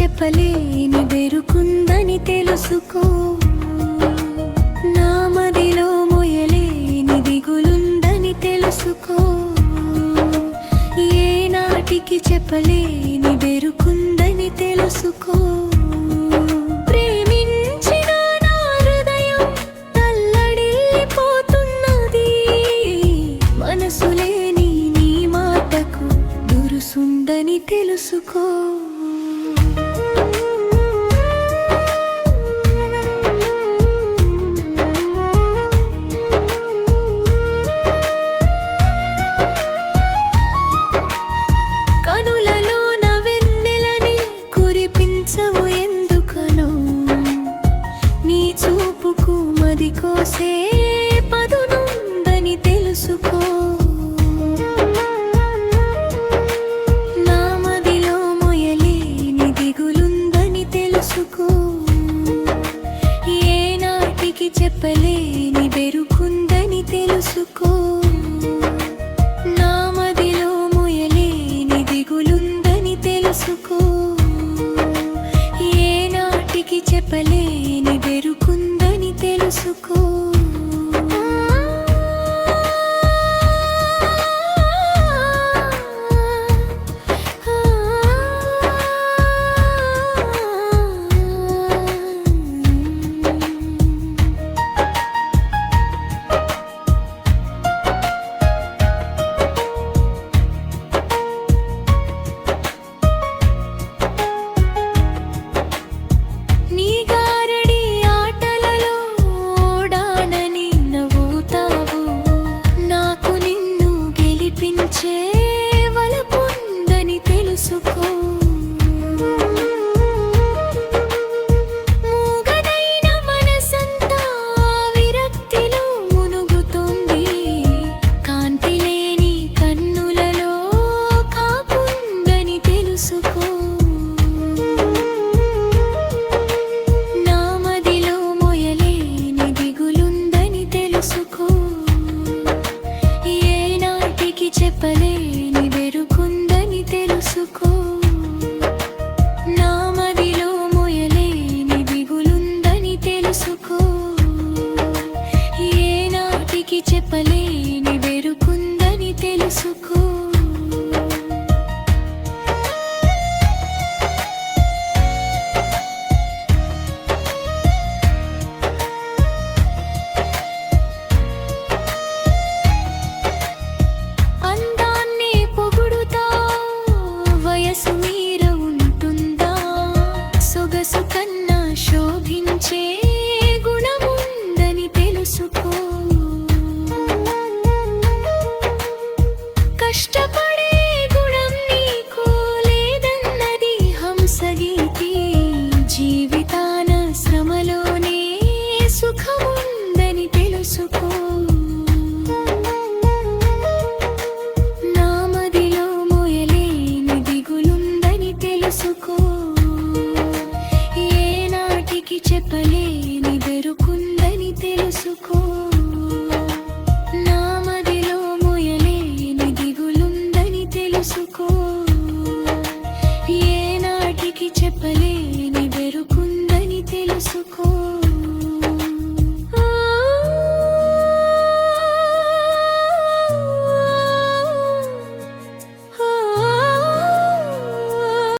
చెప్పలేని బెరుకుందని తెలుసుకో. నా మదిలో మొయలేని దిగులుందని తెలుసుకో. ఏ నాటికి చెప్పలేని బెరుకుందని తెలుసుకో. తెలుసుకో. మది పదునుందని తెలుసుకో నామదిలో మొయలేని దిగులుందని తెలుసుకో. ఏ నాటికి చెప్పలేని బెరుకుందని తెలుసుకో. నామదిలో మొయలేని దిగులుందని తెలుసుకో. ఏ నాటికి చెప్పలేని బెరుకు చెప్పలేని వెరుకుందని తెలుసుకో. నా మదిలో మొయలేని దిగులుందని తెలుసుకో. ఏ నాటికి చెప్పలేని వెరుకుందని తెలుసుకో. సొగసు కన్నా